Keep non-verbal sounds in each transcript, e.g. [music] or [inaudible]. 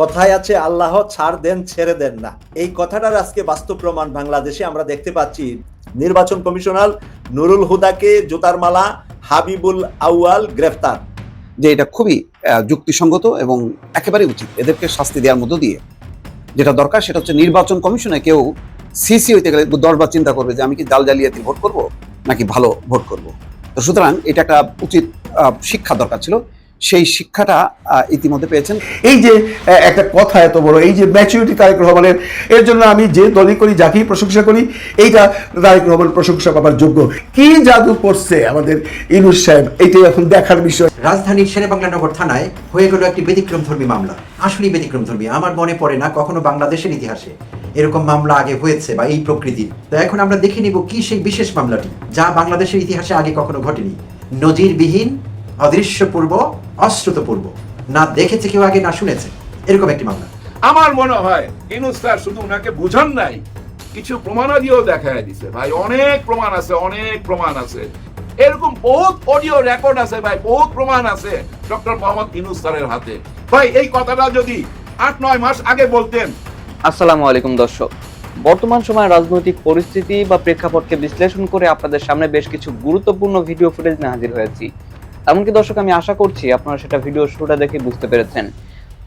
কথায় আছে, আল্লাহ ছাড় দেন, ছেড়ে দেন না। এই কথাটার আজকে বাস্তব প্রমাণ বাংলাদেশে আমরা দেখতে পাচ্ছি। নির্বাচন কমিশনার নুরুল হুদাকে জুতার মালা হাবিবুল আউয়াল গ্রেফতার। যে এটা খুবই যুক্তিসঙ্গত এবং একেবারে উচিত। এদেরকে শাস্তি দেওয়ার মধ্য দিয়ে যেটা দরকার সেটা হচ্ছে নির্বাচন কমিশনে কেউ সিসি হইতে গেলে দশবার চিন্তা করবে যে আমি কি জাল জালিয়াতি ভোট করব নাকি ভালো ভোট করব। তো সুতরাং এটা একটা উচিত শিক্ষা দরকার ছিল। সেই শিক্ষাটা ইতিমধ্যে পেয়েছেন। এই যে একটা কথা এত বড় এই যে ম্যাচুরিটি তারেক রহমানের এর জন্য আমি যে দলই করি যাকেই প্রশংসা করি এইটা তারেক রহমান প্রশংসা পাবার যোগ্য। কি জাদু করছে আমাদের ইনুস সাহেব? এইটাই এখন দেখার বিষয়। রাজধানীর শেরেবাংলানগর থানায় হয়ে গেল একটি ব্যতিক্রমধর্মী মামলা। আসলেই ব্যতিক্রমধর্মী আমার মনে পড়ে না কখনো বাংলাদেশের ইতিহাসে। এরকম মামলা আগে হয়েছে বা এই প্রকৃতির তো এখন আমরা দেখে নিব কি সেই বিশেষ মামলাটি যা বাংলাদেশের ইতিহাসে আগে কখনো ঘটেনি। নজিরবিহীন অদৃশ্যপূর্ব অশ্রুতপূর্ব। না দেখেছে কেউ আগে না শুনেছে। এরকম একটি মামলা। আমার মনে হয় ইনুস স্যার শুধু ওনাকে বুঝান নাই কিছু প্রমাণাদিও দেখায় দিছে। ভাই অনেক প্রমাণ আছে অনেক প্রমাণ আছে। এরকম বহুত অডিও রেকর্ড আছে ভাই বহুত প্রমাণ আছে ডক্টর মোহাম্মদ ইনুস স্যারের হাতে। ভাই এই কথাটা যদি আট নয় মাস আগে বলতেন। আসসালামু আলাইকুম দর্শক। বর্তমান সময়ে রাজনৈতিক পরিস্থিতি বা প্রেক্ষাপটকে বিশ্লেষণ করে আপনাদের সামনে বেশ কিছু গুরুত্বপূর্ণ ভিডিও ফুটেজ নিয়ে হাজির হয়েছি। এমনকি দর্শক, আমি আশা করছি আপনারা সেটা ভিডিও শুরুটা দেখে বুঝতে পেরেছেন।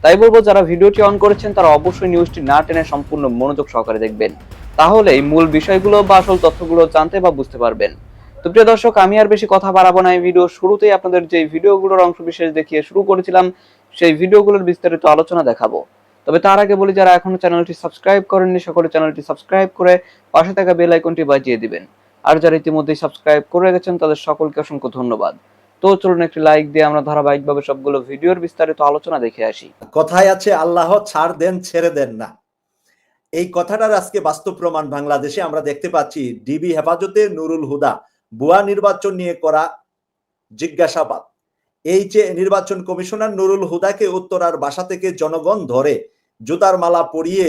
তাই বলব, যারা ভিডিওটি অন করেছেন, তারা অবশ্যই নিউজটি না টেনে সম্পূর্ণ মনোযোগ সহকারে দেখবেন। তাহলে এই মূল বিষয়গুলো বা আসল তথ্যগুলো জানতে বা বুঝতে পারবেন। তো প্রিয় দর্শক, আমি আর বেশি কথা বাড়াবো না। এই ভিডিও শুরুতেই আপনাদের যে ভিডিওগুলোর অংশ বিশেষ দেখিয়ে শুরু করেছিলাম, সেই ভিডিওগুলোর বিস্তারিত আলোচনা দেখাবো। তবে তার আগে বলি, যারা এখনও চ্যানেলটি সাবস্ক্রাইব করেননি, সকলে চ্যানেলটি সাবস্ক্রাইব করে পাশে থাকা বেল আইকনটি বাজিয়ে দিবেন। আর যারা ইতিমধ্যেই সাবস্ক্রাইব করে গেছেন তাদের সকলকে অসংখ্য ধন্যবাদ। তো চলুন একটি লাইক দিয়ে আমরা ধারাবাহিকভাবে সবগুলো ভিডিওর বিস্তারিত আলোচনা দেখে আসি। কথায় আছে, আল্লাহ ছাড় দেন, ছেড়ে দেন না। এই কথাটার আজকে বাস্তব প্রমাণ বাংলাদেশে আমরা দেখতে পাচ্ছি ডিবি হেফাজতে নুরুল হুদা বুয়া নির্বাচন নিয়ে করা জিজ্ঞাসাবাদ। এই যে নির্বাচন কমিশনার নুরুল হুদাকে উত্তরার বাসা থেকে জনগণ ধরে জুতার মালা পরিয়ে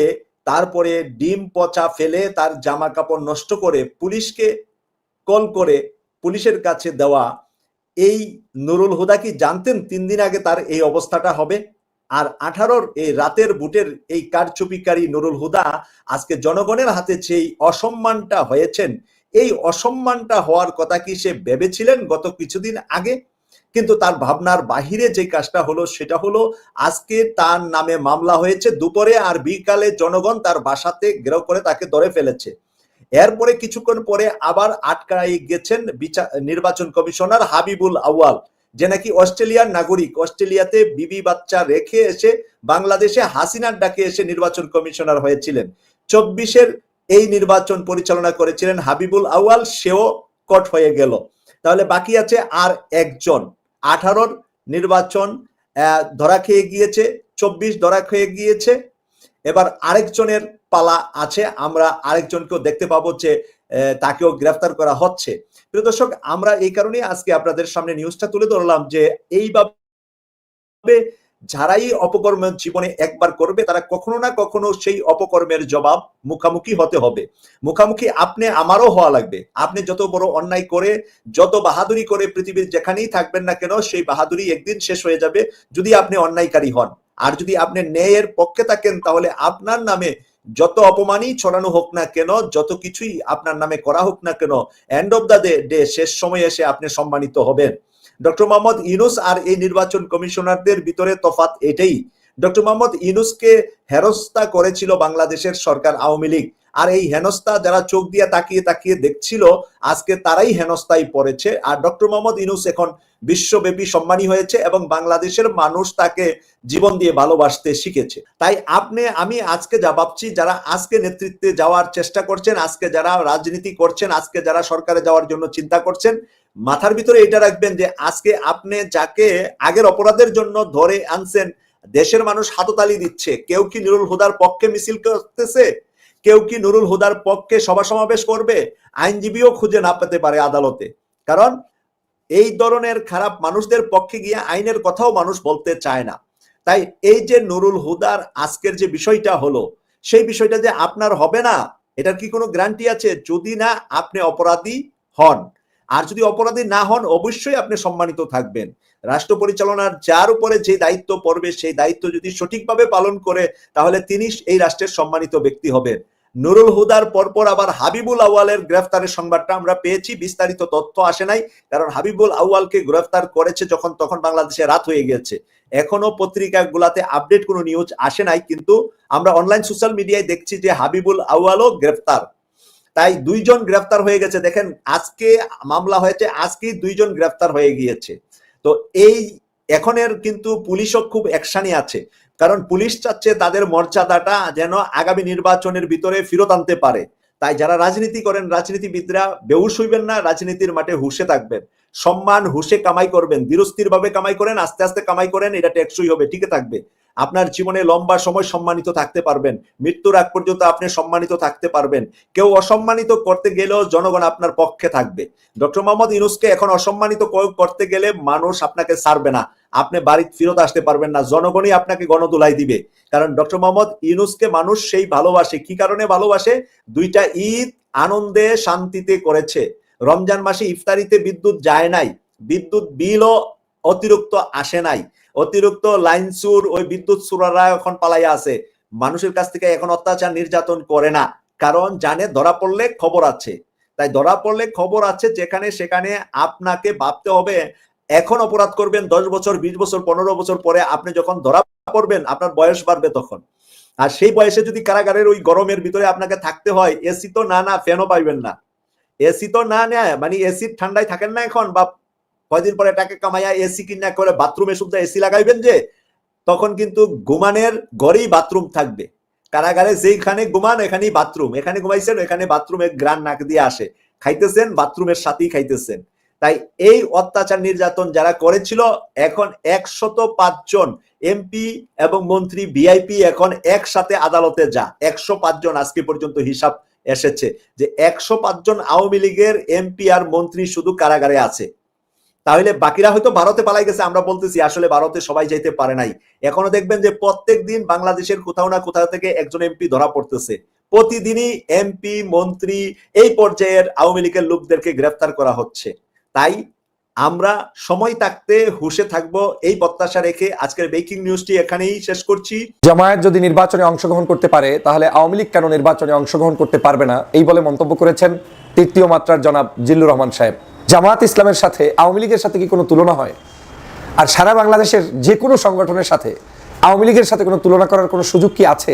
তারপরে ডিম পচা ফেলে তার জামা কাপড় নষ্ট করে পুলিশকে কল করে পুলিশের কাছে দেওয়া এই নুরুল হুদা কি জানতেন তিন দিন আগে তার এই অবস্থাটা হবে? আর আঠারোর এই রাতের বুটের এই কারচুপিকারী নুরুল হুদা আজকে জনগণের হাতে সেই অসম্মানটা হয়েছেন। এই অসম্মানটা হওয়ার কথা কি সে ভেবেছিলেন গত কিছুদিন আগে? কিন্তু তার ভাবনার বাহিরে যে কাজটা হলো সেটা হলো, আজকে তার নামে মামলা হয়েছে, দুপুরে আর বিকালে জনগণ তার বাসাতে গ্রেহ করে তাকে ধরে ফেলেছে। এরপরে কিছুক্ষণ পরে আবার আটকাই গেছেন নির্বাচন কমিশনার হাবিবুল আউয়াল, যে নাকি অস্ট্রেলিয়ার নাগরিক। অস্ট্রেলিয়াতে বিবি বাচ্চা রেখে এসে বাংলাদেশে হাসিনার ডাকে এসে নির্বাচন কমিশনার হয়েছিলেন। চব্বিশের এই নির্বাচন পরিচালনা করেছিলেন হাবিবুল আউয়াল, সেও কট হয়ে গেল। তাহলে বাকি আছে আর একজন। আঠারোর নির্বাচন ধরা খেয়ে গিয়েছে, চব্বিশ ধরা খেয়ে গিয়েছে এবার আরেকজনের পালা আছে, আমরা আরেকজনকেও দেখতে পাবো যে তাকেও গ্রেফতার করা হচ্ছে। প্রিয় দর্শক, আমরা এই কারণে আজকে আপনাদের সামনে নিউজটা তুলে ধরলাম যে, এইভাবে যারাই অপকর্ম জীবনে একবার করবে, তারা কখনো না কখনো সেই অপকর্মের জবাব মুখামুখি হতে হবে। মুখামুখি আপনি আমারও হওয়া লাগবে। আপনি যত বড় অন্যায় করে, যত বাহাদুরি করে পৃথিবীর যেখানেই থাকবেন না কেন, সেই বাহাদুরি একদিন শেষ হয়ে যাবে, যদি আপনি অন্যায়কারী হন। আর যদি আপনি ন্যায়ের পক্ষে থাকেন, তাহলে আপনার নামে যত অপমানই ছড়ানো হোক না কেন, যত কিছুই আপনার নামে করা হোক না কেন এন্ড অফ দ্য ডে শেষ সময়ে এসে আপনি সম্মানিত হবেন। ডক্টর মোহাম্মদ ইউনুস আর এই নির্বাচন কমিশনারদের ভিতরে তফাত এটাই। ডক্টর মোহাম্মদ ইউনুসকে হেরস্তা করেছিল বাংলাদেশের সরকার আওয়ামী লীগ। আর এই হেনস্তা যারা চোখ দিয়ে তাকিয়ে তাকিয়ে দেখছিল, আজকে তারাই হেনস্তায় পড়েছে। আর ডক্টর মোহাম্মদ ইউনুস এখন বিশ্বব্যাপী সম্মানী হয়েছে এবং বাংলাদেশের মানুষ তাকে জীবন দিয়ে ভালোবাসতে শিখেছে। তাই আপনি, আমি আজকে যা ভাবছি, যারা আজকে নেতৃত্বে যাওয়ার চেষ্টা করছেন, আজকে যারা রাজনীতি করছেন, আজকে যারা সরকারে যাওয়ার জন্য চিন্তা করছেন, মাথার ভিতরে এটা রাখবেন যে আজকে আপনি যাকে আগের অপরাধের জন্য ধরে আনছেন, দেশের মানুষ হাততালি দিচ্ছে। কেউ কি নুরুল হুদার পক্ষে মিছিল করতেছে? কেউ কি নুরুল হুদার পক্ষে সভা সমাবেশ করবে? আইনজীবীও খুঁজে না পেতে পারে আদালতে। কারণ এই ধরনের খারাপ মানুষদের পক্ষে গিয়ে আইনের কথাও মানুষ বলতে চায় না। তাই এই যে নুরুল হুদার আজকের যে বিষয়টা হলো, সেই বিষয়টা যে আপনার হবে না, এটার কি কোনো গ্যারান্টি আছে? যদি না, আপনি অপরাধী হন। আর যদি অপরাধী না হন, অবশ্যই আপনি সম্মানিত থাকবেন। রাষ্ট্র পরিচালনার যার উপরে যে দায়িত্ব পড়বে, সেই দায়িত্ব যদি সঠিকভাবে পালন করে, তাহলে তিনি এই রাষ্ট্রের সম্মানিত ব্যক্তি হবেন। নুরুল হুদার পরপর আবার হাবিবুল আউয়ালের গ্রেফতারের সংবাদটা আমরা পেয়েছি। বিস্তারিত তথ্য আসে নাই, কারণ হাবিবুল আউয়ালকে গ্রেফতার করেছে যখন, তখন বাংলাদেশে রাত হয়ে গেছে এখনও পত্রিকাগুলাতে আপডেট কোনো নিউজ আসে নাই, কিন্তু আমরা অনলাইন সোশ্যাল মিডিয়ায় দেখছি যে হাবিবুল আউয়ালও গ্রেফতার। তাই দুইজন গ্রেফতার হয়ে গেছে। দেখেন, আজকে মামলা হয়েছে, আজকেই দুইজন গ্রেফতার হয়ে গিয়েছে। তো এই, এখনের কিন্তু পুলিশও খুব অ্যাকশানে আছে। কারণ পুলিশ চাচ্ছে তাদের মর্যাদাটা যেন আগামী নির্বাচনের ভিতরে ফেরত আনতে পারে। তাই যারা রাজনীতি করেন, রাজনীতিবিদরা বেউস হইবেন না, রাজনীতির মাঠে হুশে থাকবেন। সম্মান, হুশে কামাই করবেন। ধীরস্থির ভাবে কামাই করেন, আস্তে আস্তে কামাই করেন, এটা টেকসই হবে, টিকে থাকবে। আপনার জীবনে লম্বা সময় সম্মানিত থাকতে পারবেন। মৃত্যুর আগ পর্যন্ত আপনি সম্মানিত থাকতে পারবেন। কেউ অসম্মানিত করতে গেলেও জনগণ আপনার পক্ষে থাকবে। ডক্টর মোহাম্মদ ইউনুসকে এখন অসম্মানিত করতে গেলে মানুষ আপনাকে ছাড়বে না। আপনি বাড়ি ফেরত আসতে পারবেন না। জনগণই আপনাকে গণদোলাই দিবে। কারণ ডক্টর মোহাম্মদ ইউনুসকে মানুষ সেই ভালোবাসে। কি কারণে ভালোবাসে? দুইটা ঈদ আনন্দে শান্তিতে করেছে। রমজান মাসে ইফতারিতে বিদ্যুৎ যায় নাই। বিদ্যুৎ বিলও অতিরিক্ত আসে নাই। অতিরিক্ত লাইন সুর, ওই বিদ্যুৎ সুরারা এখন পালাইয়া আছে। মানুষের কাছ থেকে এখন অত্যাচার নির্যাতন করে না, কারণ জানে ধরা পড়লে খবর আছে। তাই ধরা পড়লে খবর আছে যেখানে সেখানে আপনাকে ভাবতে হবে, এখন অপরাধ করবেন দশ বছর, বিশ বছর, পনেরো বছর পরে আপনি যখন ধরা পড়বেন, আপনার বয়স বাড়বে তখন। আর সেই বয়সে যদি কারাগারের ওই গরমের ভিতরে আপনাকে থাকতে হয় এসি তো না না ফ্যানও পাইবেন না। এসি তো না নেয় মানে এসি ঠান্ডায় থাকেন না এখন, বা কয়দিন পরে টাকা কামাইয়া এসি কিনা করে বাথরুমে শুধু এসি লাগাইবেন যে, তখন কিন্তু ঘুমানের ঘরেই বাথরুম থাকবে। কারাগারে যেইখানে ঘুমান এখানেই বাথরুম এখানে ঘুমাইছেন, এখানে বাথরুমে গ্রান নাক দিয়ে আসে। খাইতেছেন বাথরুমের সাথেই খাইতেছেন। তাই এই অত্যাচার নির্যাতন যারা করেছিল, এখন একশত পাঁচজন এমপি এবং মন্ত্রী ভিআইপি এখন একসাথে আদালতে যা। একশো পাঁচজন আজকে পর্যন্ত হিসাব এসেছে যে, একশো পাঁচজন আওয়ামী লীগের এমপি আর মন্ত্রী শুধু কারাগারে আছে। তাহলে বাকিরা হয়তো ভারতে পালাই গেছে, আমরা বলতেছি, আসলে ভারতে সবাই যাইতে পারে নাই। এখনও দেখবেন যে প্রত্যেক দিন বাংলাদেশের কোথাও না কোথাও থেকে একজন এমপি ধরা পড়তেছে। প্রতিদিনই এমপি, মন্ত্রী এই পর্যায়ের আওয়ামী লীগের লোকদেরকে গ্রেফতার করা হচ্ছে। তাই আমরা সময় থাকতে হুশে থাকব, এই প্রত্যাশা রেখে আজকের ব্রেকিং নিউজটি এখানেই শেষ করছি। জামায়াত যদি নির্বাচনে অংশগ্রহণ করতে পারে, তাহলে আওয়ামী লীগ কেন নির্বাচনে অংশগ্রহণ করতে পারবে না? এই বলে মন্তব্য করেছেন তৃতীয় মাত্রার জনাব জিল্লুর রহমান সাহেব। জামায়াত ইসলামের সাথে, আওয়ামী লীগের সাথে কি কোনো তুলনা হয়? আর সারা বাংলাদেশের যে কোনো সংগঠনের সাথে আওয়ামী লীগের সাথে কোনো তুলনা করার কোনো সুযোগ কি আছে?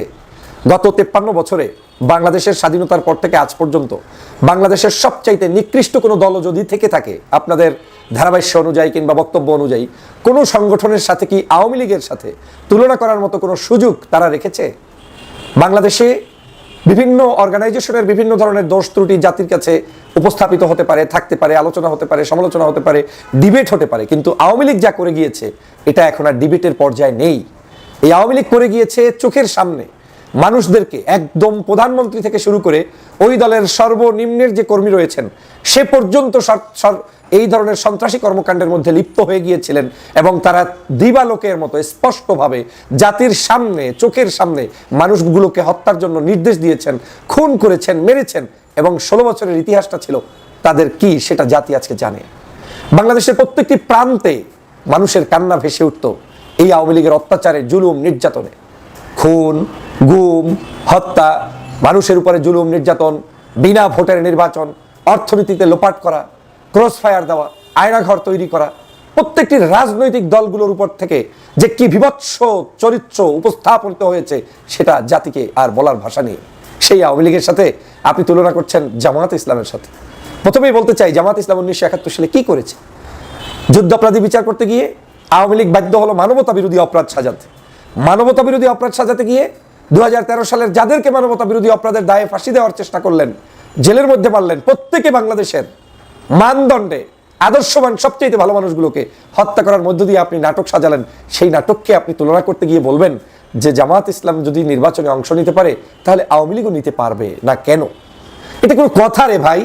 গত তেপ্পান্ন বছরে বাংলাদেশের স্বাধীনতার পর থেকে আজ পর্যন্ত বাংলাদেশের সবচাইতে নিকৃষ্ট কোনো দল যদি থেকে থাকে, আপনাদের ধারাভাষ্য অনুযায়ী কিংবা বক্তব্য অনুযায়ী, কোনো সংগঠনের সাথে কি আওয়ামী লীগের সাথে তুলনা করার মতো কোনো সুযোগ তারা রেখেছে? বাংলাদেশে বিভিন্ন অর্গানাইজেশনের বিভিন্ন ধরনের দোষ ত্রুটি জাতির কাছে উপস্থাপিত হতে পারে, থাকতে পারে, আলোচনা হতে পারে, সমালোচনা হতে পারে ডিবেট হতে পারে। কিন্তু আওয়ামী লীগ যা করে গিয়েছে, এটা এখন আর ডিবেটের পর্যায়ে নেই। এই আওয়ামী লীগ করে গিয়েছে চোখের সামনে। মানুষদেরকে একদম প্রধানমন্ত্রী থেকে শুরু করে ওই দলের সর্বনিম্নের যে কর্মী রয়েছেন, সে পর্যন্ত এই ধরনের সন্ত্রাসী কর্মকাণ্ডের মধ্যে লিপ্ত হয়ে গিয়েছিলেন এবং তারা দিবালোকের মতো স্পষ্টভাবে জাতির সামনে, চোখের সামনে মানুষগুলোকে হত্যার জন্য নির্দেশ দিয়েছেন, খুন করেছেন, মেরেছেন। এবং ষোলো বছরের ইতিহাসটা ছিল তাদের কি সেটা জাতি আজকে জানে। বাংলাদেশের প্রত্যেকটি প্রান্তে মানুষের কান্না ভেসে উঠত এই আওয়ামী লীগের অত্যাচারে, জুলুম, নির্যাতনে। খুন, গুম, হত্যা, মানুষের উপরে জুলুম, নির্যাতন, বিনা ভোটের নির্বাচন, অর্থনীতিতে লোপাট করা ক্রস ফায়ার দেওয়া, আয়নাঘর তৈরি করা, প্রত্যেকটি রাজনৈতিক দলগুলোর উপর থেকে যে কি বিভৎস চরিত্র উপস্থাপিত হয়েছে সেটা জাতিকে আর বলার ভাষা নেই। সেই আওয়ামী লীগের সাথে আপনি তুলনা করছেন জামায়াত ইসলামের সাথে। প্রথমেই বলতে চাই জামাত ইসলাম উনিশশো একাত্তর সালে কি করেছে? যুদ্ধাপরাধী বিচার করতে গিয়ে আওয়ামী লীগ বাধ্য হলো মানবতা বিরোধী অপরাধ সাজাতে। মানবতা বিরোধী অপরাধ সাজাতে গিয়ে দু সালের যাদেরকে মানবতা বিরোধী অপরাধের দায়ে ফাঁসি দেওয়ার চেষ্টা করলেন, জেলের মধ্যে মারলেন, প্রত্যেকে বাংলাদেশের মানদণ্ডে আদর্শবান সবচেয়ে ভালো মানুষগুলোকে হত্যা করার মধ্য দিয়ে আপনি নাটক সাজালেন। সেই নাটককে আপনি তুলনা করতে গিয়ে বলবেন যে জামাত ইসলাম যদি নির্বাচনে অংশ নিতে পারে, তাহলে আওয়ামী লীগও নিতে পারবে, না কেন? এটা কোনো কথা রে ভাই।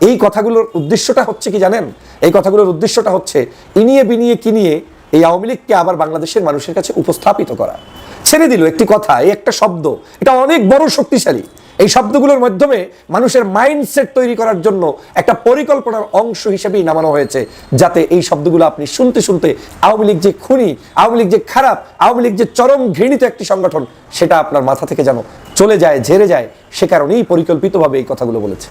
এই কথাগুলোর উদ্দেশ্যটা হচ্ছে কি জানেন? এই কথাগুলোর উদ্দেশ্যটা হচ্ছে ইনিয়ে বিনিয়ে কিনিয়ে এই আওয়ামী লীগকে আবার বাংলাদেশের মানুষের কাছে উপস্থাপিত করা। ছেড়ে দিল একটি কথা, এই একটা শব্দ। এটা অনেক বড় শক্তিশালী। এই শব্দগুলোর মাধ্যমে মানুষের মাইন্ডসেট তৈরি করার জন্য একটা পরিকল্পনার অংশ হিসেবেই নামানো হয়েছে, যাতে এই শব্দগুলো আপনি শুনতে শুনতে আওয়ামী লীগ যে খুনি, আওয়ামী লীগ যে খারাপ, আওয়ামী লীগ যে চরম ঘৃণিত একটি সংগঠন, সেটা আপনার মাথা থেকে যেন চলে যায়, ঝেড়ে যায়, সে কারণেই পরিকল্পিতভাবে এই কথাগুলো বলেছে।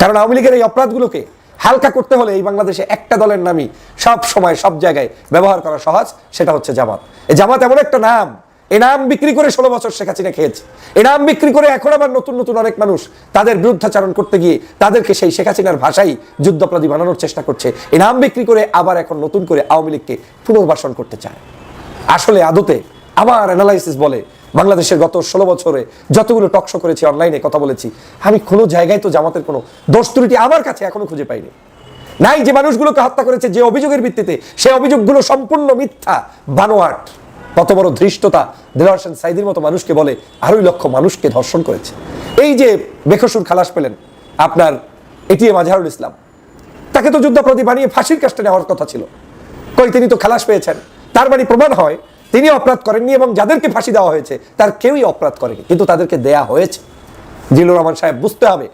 কারণ আওয়ামী লীগের এই অপরাধগুলোকে হালকা করতে হলে এই বাংলাদেশে একটা দলের নামই সব সময়, সব জায়গায় ব্যবহার করা সহজ, সেটা হচ্ছে জামাত। এই জামাত এমন একটা নাম এই নাম বিক্রি করে ষোলো বছর শেখ হাসিনা খেয়েছে। এই নাম বিক্রি করে এখন আবার নতুন নতুন অনেক মানুষ তাদের বিরুদ্ধাচারণ করতে গিয়ে তাদেরকে সেই শেখ হাসিনার ভাষাই যুদ্ধাপরাধী বানানোর চেষ্টা করছে। এই নাম বিক্রি করে আবার এখন নতুন করে আওয়ামী লীগকে পুনর্বাসন করতে চায়। আসলে আদতে আমার অ্যানালাইসিস বলে, বাংলাদেশের গত ষোলো বছরে যতগুলো টকশো করেছি অনলাইনে কথা বলেছি, আমি কোনো জায়গায় তো জামাতের কোনো দোষ ত্রুটি আমার কাছে এখনও খুঁজে পাইনি। নাই যে মানুষগুলোকে হত্যা করেছে, যে অভিযোগের ভিত্তিতে সেই অভিযোগগুলো সম্পূর্ণ মিথ্যা, বানোয়াট। কত বড় ধৃষ্টতা দেলার হোসেন সাইদির মতো মানুষকে বলে, আড়াই লক্ষ মানুষকে ধর্ষণ করেছে। এই যে বেকসুর খালাস পেলেন আপনার এটিএম আজহারুল ইসলাম, তাকে তো যুদ্ধাপরাধী বানিয়ে ফাঁসির কাজটা নেওয়ার কথা ছিল। কই তিনি তো খালাস পেয়েছেন। তার মানে প্রমাণ হয়, তিনি অপরাধ করেননি এবং যাদেরকে ফাঁসি দেওয়া হয়েছে, তার কেউই অপরাধ করেনি, কিন্তু তাদেরকে দেয়া হয়েছে। জিলুর রহমান সাহেব, বুঝতে হবে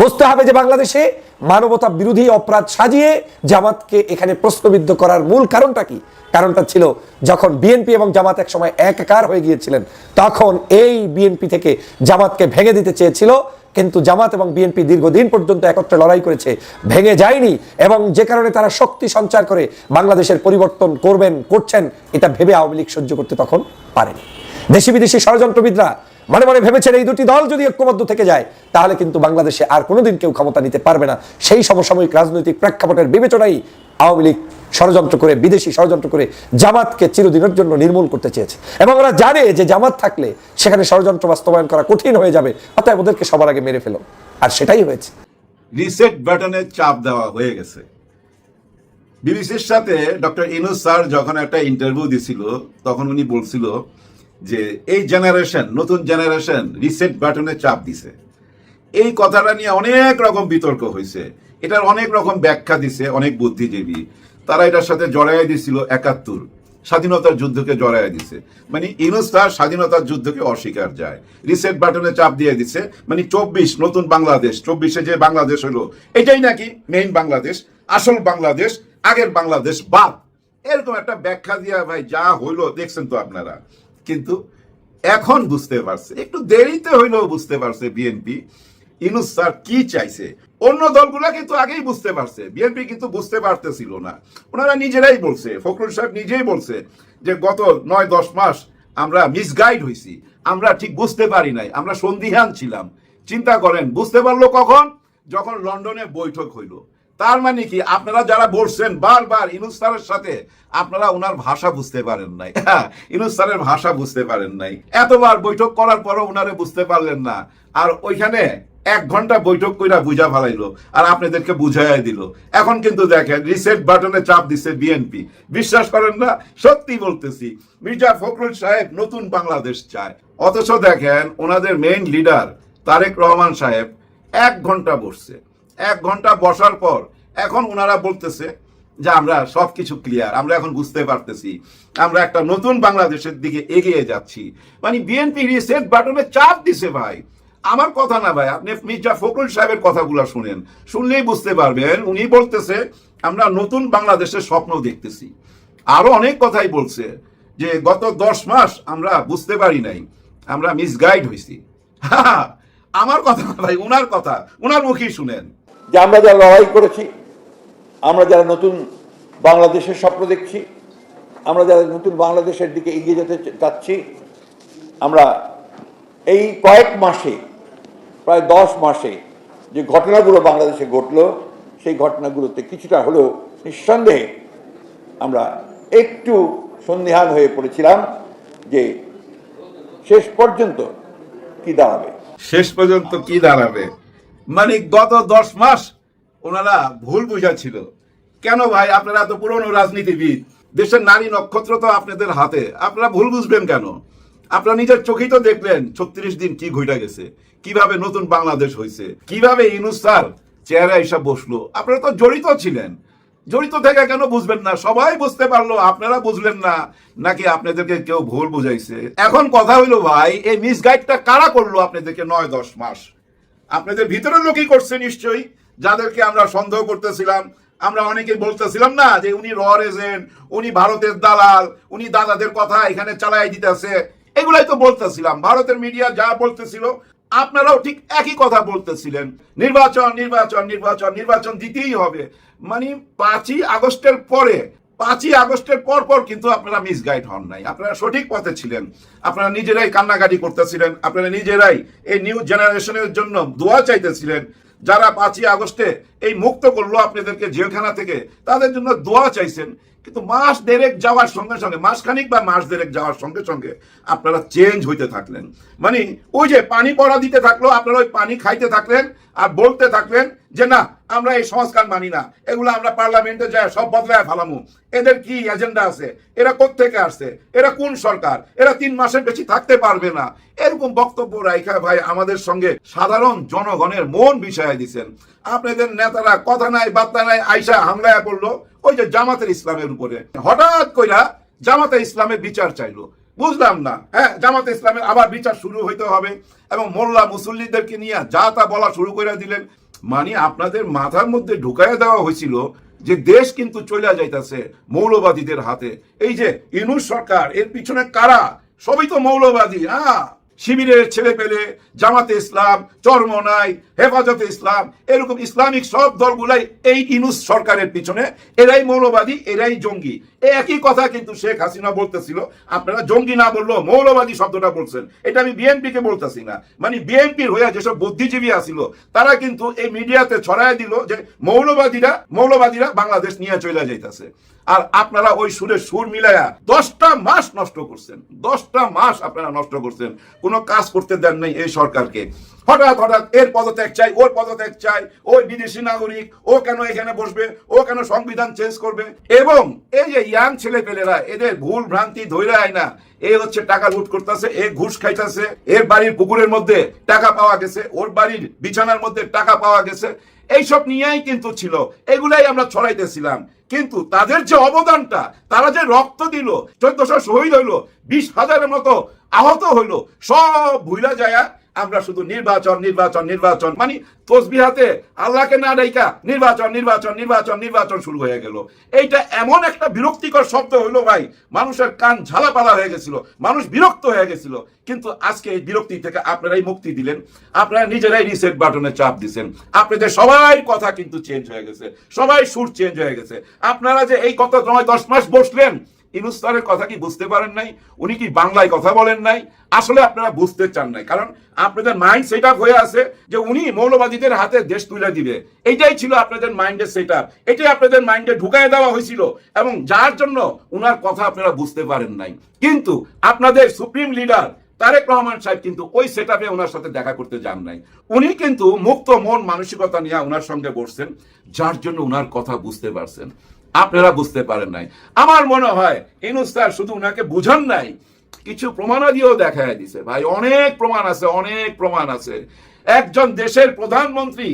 বুঝতে হবে যে বাংলাদেশে মানবতা বিরোধী অপরাধ সাজিয়ে জামাতকে এখানে প্রশ্নবিদ্ধ করার মূল কারণটা কি? কারণটা ছিল যখন বিএনপি এবং জামাত এক সময় একাকার হয়ে গিয়েছিলেন, তখন এই বিএনপি থেকে জামাতকে ভেঙে দিতে চেয়েছিল। কিন্তু জামাত এবং বিএনপি দীর্ঘদিন পর্যন্ত একত্রে লড়াই করেছে, ভেঙে যায়নি এবং যে কারণে তারা শক্তি সঞ্চার করে বাংলাদেশের পরিবর্তন করবেন, করছেন, এটা ভেবে আওয়ামী লীগ সহ্য করতে তখন পারেনি। দেশি বিদেশি ষড়যন্ত্রবিদরা মনে মনে ভেবেছেন এই দুটি দল যদি ঐক্যবদ্ধ থেকে যায়, তাহলে কিন্তু বাংলাদেশে আর কোনোদিন কেউ ক্ষমতা নিতে পারবে না। সেই সমসাময়িক রাজনৈতিক প্রেক্ষাপটের বিবেচনাই আওয়ামী লীগ ষড়যন্ত্র করে, বিদেশি ষড়যন্ত্র করে জামাতকে চিরদিনের জন্য নির্মূল করতে চেয়েছে। এবং ওরা জানে যে জামাত থাকলে সেখানে ষড়যন্ত্র বাস্তবায়ন করা কঠিন হয়ে যাবে, অতএব ওদেরকে সবার আগে মেরে ফেলো। আর সেটাই হয়েছে। রিসেট বাটনে চাপ দেওয়া হয়ে গেছে। বিবিসির সাথে ডক্টর ইনুস স্যার যখন একটা ইন্টারভিউ দিছিল, তখন উনি বলছিল যে এই জেনারেশন নতুন জেনারেশন রিসেট বাটনে চাপ দিছে। এই কথাটা নিয়ে অনেক রকম বিতর্ক হয়েছে এটার অনেক রকম ব্যাখ্যা দিছে অনেক বুদ্ধিজীবী। তারা এটার সাথে জড়াই দিছিল একাত্তর। স্বাধীনতার যুদ্ধকে জড়াই দিছে। মানে ইনুস তার স্বাধীনতার যুদ্ধকে অস্বীকার যায়। রিসেট বাটনে চাপ দিয়ে দিছে। মানে চব্বিশ, নতুন বাংলাদেশ, চব্বিশে যে বাংলাদেশ হলো, এটাই নাকি মেইন বাংলাদেশ, আসল বাংলাদেশ, আগের বাংলাদেশ বাদ। এরকম একটা ব্যাখ্যা দিয়া ভাই যা হইল, দেখছেন তো আপনারা। কিন্তু এখন বুঝতে পারছে, একটু দেরিতে হইলেও বুঝতে পারছে বিএনপি ইনুস স্যার কি চাইছে। অন্য দলগুলা কিন্তু আগেই বুঝতে পারছে বিএনপি কিন্তু বুঝতে পারতেছিল না। ওনারা নিজেরাই বলছে, ফখরুল সাহেব নিজেই বলছে যে গত নয় দশ মাস আমরা মিসগাইড হয়েছি আমরা ঠিক বুঝতে পারি নাই, আমরা সন্দিহান ছিলাম। চিন্তা করেন, বুঝতে পারল কখন? যখন লন্ডনে বৈঠক হইল। তার মানে কি? আপনারা যারা বলছেন বারবার ইনুস স্যারের সাথে, আপনারা ওনার ভাষা বুঝতে পারেন নাই। [laughs] ইনুস স্যারের ভাষা বুঝতে পারেন নাই। এতবার বৈঠক করার পরও ওনারে বুঝতে পারলেন না। আর ওইখানে এক ঘণ্টা বৈঠক কইরা বুঝা ফেলাইলো আর আপনাদেরকে বুঝাই দিল। এখন কিন্তু দেখেন রিসেট বাটনে চাপ দিছে বিএনপি বিশ্বাস করেন না? সত্যি বলতেছি, মির্জা ফখরুল সাহেব নতুন বাংলাদেশ চায়। অথচ দেখেন ওনাদের মেইন লিডার তারেক রহমান সাহেব এক ঘণ্টা বসছে। এক ঘণ্টা বসার পর এখন ওনারা বলতেছে যে আমরা সবকিছু ক্লিয়ার আমরা এখন বুঝতে পারতেছি, আমরা একটা নতুন বাংলাদেশের দিকে এগিয়ে যাচ্ছি। মানে বিএনপি রিসেট বাটনে চাপ দিছে ভাই। আমার কথা না ভাই, আপনি মির্জা ফখরুল সাহেবের কথাগুলো শুনেন, শুনলেই বুঝতে পারবেন, উনি বলতেছে, আমরা নতুন বাংলাদেশের স্বপ্ন দেখতেছি। আরও অনেক কথাই বলছে যে গত দশ মাস আমরা বুঝতে পারি নাই, আমরা মিসগাইড হয়েছি আমার কথা না ভাই, উনার কথা, উনার মুখেই শুনেন। যে আমরা যারা লড়াই করেছি, আমরা যারা নতুন বাংলাদেশের স্বপ্ন দেখছি, আমরা যারা নতুন বাংলাদেশের দিকে এগিয়ে যেতে চাচ্ছি, আমরা এই কয়েক মাসে, প্রায় দশ মাসে যে ঘটনাগুলো বাংলাদেশে ঘটলো, সেই ঘটনাগুলোতে কিছুটা হলেও নিঃসন্দেহে আমরা একটু সন্দেহান হয়ে পড়েছিলাম যে শেষ পর্যন্ত কি দাঁড়াবে। শেষ পর্যন্ত কি দাঁড়াবে? মানে গত দশ মাস ওনারা ভুল বুঝাচ্ছিল। কেন ভাই আপনারা এত পুরনো রাজনীতিবিদ? দেশের নারী নক্ষত্র তো আপনাদের হাতে। আপনারা ভুল বুঝবেন কেন? আপনারা নিজের চোখেই তো দেখলেন ছত্রিশ দিন কি ঘুইটা গেছে, কীভাবে নতুন বাংলাদেশ হয়েছে কীভাবে ইনুস চেহারা এসব বসল। আপনারা তো জড়িত ছিলেন। জড়িত থেকে কেন বুঝবেন না? সবাই বুঝতে পারল, আপনারা বুঝলেন না, নাকি আপনাদেরকে কেউ ভুল বুঝাইছে। এখন কথা হইল ভাই, এই মিসগাইডটা কারা করল আপনাদেরকে নয় দশ মাস? আপনাদের ভিতরের লোকই করছে নিশ্চয়ই, যাদেরকে আমরা সন্দেহ করতেছিলাম। আমরা অনেকে বলতেছিলাম না যে উনি রর এজেন্ট উনি ভারতের দালাল, উনি দাদাদের কথা এখানে চালাই দিতেছে। এগুলাই তো বলতেছিলাম। ভারতের মিডিয়া যা বলতেছিল, আপনারাও ঠিক একই কথা বলতেছিলেন। নির্বাচন নির্বাচন নির্বাচন নির্বাচন দিতেই হবে। মানে পাঁচই আগস্টের পরে পাঁচই আগস্টের পর পর কিন্তু আপনারা মিসগাইড হন নাই। আপনারা সঠিক পথে ছিলেন। আপনারা নিজেরাই কান্নাকাটি করতেছিলেন। আপনারা নিজেরাই এই নিউ জেনারেশনের জন্য দোয়া চাইতেছিলেন। যারা পাঁচই আগস্টে এই মুক্ত করল আপনাদেরকে জেলখানা থেকে। তাদের জন্য দোয়া চাইছেন। কিন্তু মাস দেড়েক যাওয়ার সঙ্গে সঙ্গে মাস খানিক বা মাস দেড়েক যাওয়ার সঙ্গে সঙ্গে আপনারা চেঞ্জ হইতে থাকলেন। মানে ওই যে পানি পড়া দিতে থাকল, আপনারা ওই পানি খাইতে থাকলেন আর বলতে থাকলেন যে, না, আমরা এই সংস্কার মানি না। এগুলো আমরা পার্লামেন্টে যায় সব বদলায় ফালামু। এদের কি এজেন্ডা আছে? এরা থেকে আসছে? এরা কোন সরকার? এরা তিন মাসের বেশি থাকতে পারবে না। এরকম বক্তব্য রাইখা ভাই আমাদের সঙ্গে সাধারণ জনগণের মন বিষয় দিছেন। আপনাদের নেতারা কথা নাই, বার্তা নাই, আইসা হামলায় পড়ল ওই যে জামাতের ইসলামের উপরে। হঠাৎ কইরা জামাতে ইসলামের বিচার চাইলো। বুঝলাম না হ্যাঁ জামাতে ইসলামের আবার বিচার শুরু হইতে হবে এবং মোল্লা মুসল্লিদেরকে নিয়ে যা তা বলা শুরু করে দিলেন। মানে আপনাদের মাথার মধ্যে ঢুকাইয়া দেওয়া হয়েছিল যে দেশ কিন্তু চলে যাইতেছে মৌলবাদীদের হাতে। এই যে ইনুস সরকার, এর পিছনে কারা? সবই তো মৌলবাদী হ্যাঁ শিবিরের ছেলে পেলে, জামাতে ইসলাম চরমনাই হেফাজতে ইসলাম, এরকম ইসলামিক সব দলগুলাই এই ইনুস সরকারের পিছনে, এরাই মৌলবাদী, এরাই জঙ্গি। একই কথা কিন্তু শেখ হাসিনা বলতেছিল, আপনারা জঙ্গি না বলল মৌলবাদী শব্দটা বলছেন। এটা আমি বিএনপি কে বলতেছি না। মানে বিএনপির হইয়া যেসব বুদ্ধিজীবী আসিল তারা কিন্তু এই মিডিয়াতে ছড়ায় দিল যে মৌলবাদীরা মৌলবাদীরা বাংলাদেশ নিয়ে চলে যাইতেছে। আর আপনারা ওই সুরে সুর মিলায়া দশটা মাস নষ্ট করছেন, দশটা মাস আপনারা নষ্ট করছেন। কোনো কাজ করতে দেন নাই এই সরকারকে। হঠাৎ হঠাৎ এর পদত্যাগ চাই, ওর পদত্যাগ চাই, ওই বিদেশি নাগরিক, ও কেন এখানে বসবে, ও কেন সংবিধান চেঞ্জ করবে? এবং এই যে ইয়াং ছেলে পেলেরা এদের ভুল ভ্রান্তি ধৈর্য আয় না। এ হচ্ছে টাকা লুট করতেছে, এ ঘুষ খাইতেছে, এর বাড়ির পুকুরের মধ্যে টাকা পাওয়া গেছে, ওর বাড়ির বিছানার মধ্যে টাকা পাওয়া গেছে। এইসব নিয়েই কিন্তু ছিল, এগুলাই আমরা ছড়াইতেছিলাম। কিন্তু তাদের যে অবদানটা, তারা যে রক্ত দিল, চোদ্দশো শহীদ হইল, বিশ হাজারের মতো আহত হইল। সব ভুলা যায় আমরা শুধু নির্বাচন নির্বাচন নির্বাচন। মানে তসবিহাতে আল্লাহকে না ডাইকা নির্বাচন নির্বাচন নির্বাচন নির্বাচন শুরু হয়ে গেল। এইটা এমন একটা বিরক্তিকর শব্দ হইল ভাই। মানুষের কান ঝালাপালা হয়ে গেছিল। মানুষ বিরক্ত হয়ে গেছিল। কিন্তু আজকে এই বিরক্তি থেকে আপনারাই মুক্তি দিলেন। আপনারা নিজেরাই রিসেট বাটনে চাপ দিছেন। আপনাদের সবাই কথা কিন্তু চেঞ্জ হয়ে গেছে। সবাই সুর চেঞ্জ হয়ে গেছে। আপনারা যে এই কথা নয়, দশ মাস বসলেন ইনুস্তারের কথা কি বুঝতে পারেন নাই? উনি কি বাংলায় কথা বলেন নাই? আসলে আপনারা বুঝতে চান নাই। কারণ আপনাদের মাইন্ড সেট আপ হয়ে আছে যে উনি মৌলবাদীদের হাতে দেশ তুলে দিবে। এইটাই ছিল আপনাদের মাইন্ডের সেট আপ এটাই আপনাদের মাইন্ডে ঢুকাই দেওয়া হয়েছিল এবং যার জন্য উনার কথা আপনারা বুঝতে পারেন নাই। কিন্তু আপনাদের সুপ্রিম লিডার তারেক রহমান সাহেব কিন্তু ওই সেট আপে ওনার সাথে দেখা করতে যান নাই। উনি কিন্তু মুক্ত মন মানসিকতা নিয়ে ওনার সঙ্গে বসছেন, যার জন্য উনার কথা বুঝতে পারছেন। আপনারা বুঝতে পারেন নাই। আমার মনে হয় ইনুস্তার শুধু উনাকে বুঝান নাই, কিছু প্রমাণ দিয়েও দেখা দিছে। ভাই, অনেক প্রমাণ আছে, অনেক প্রমাণ আছে। একজন দেশের প্রধানমন্ত্রী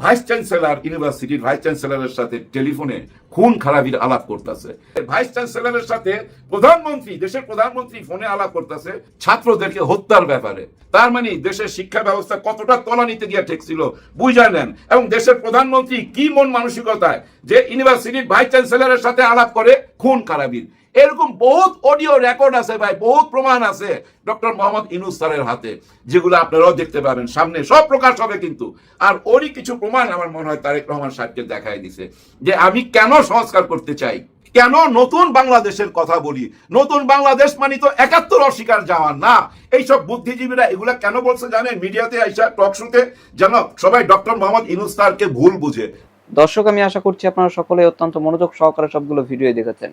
ভাইস চ্যান্সেলর ইউনিভার্সিটির ভাইস চ্যান্সেলরের সাথে টেলিফোনে খুন খারাপির আলাপ করতেছে। ভাইস চ্যান্সেলরের সাথে প্রধানমন্ত্রী, দেশের প্রধানমন্ত্রী ফোনে আলাপ করতেছে ছাত্রদেরকে হত্যার ব্যাপারে। তার মানে দেশের শিক্ষা ব্যবস্থা কতটা তলা নিতে গিয়ে ঠেকছিল বুঝা নেন। এবং দেশের প্রধানমন্ত্রী কি মন মানসিকতায় যে ইউনিভার্সিটির ভাইস চ্যান্সেলরের সাথে আলাপ করে খুন খারাপির। এরকম বহুত অডিও রেকর্ড আছে ভাই, বহুত প্রমাণ আছে ডক্টর মোহাম্মদ ইনুস স্যারের হাতে, যেগুলো আপনারাও দেখতে পাবেন সামনে, সব প্রকাশ হবে কিন্তু। আর ওরই কিছু প্রমাণ আমার মনে হয় তারেক রহমান সাহেবকে দেখাই দিছে, যে আমি কেন সংস্কার করতে চাই? কেন নতুন বাংলাদেশের কথা বলি? নতুন বাংলাদেশ মানে তো একাত্তর অস্বীকার যাওয়ার না। এইসব বুদ্ধিজীবীরা এগুলা কেন বলছে জানেন? মিডিয়াতে আইসা টক শুতে যেন সবাই ডক্টর মোহাম্মদ ইনুস স্যারকে ভুল বুঝে। দর্শক, আমি আশা করছি আপনারা সকলে অত্যন্ত মনোযোগ সহকারে সবগুলো ভিডিও দেখেছেন।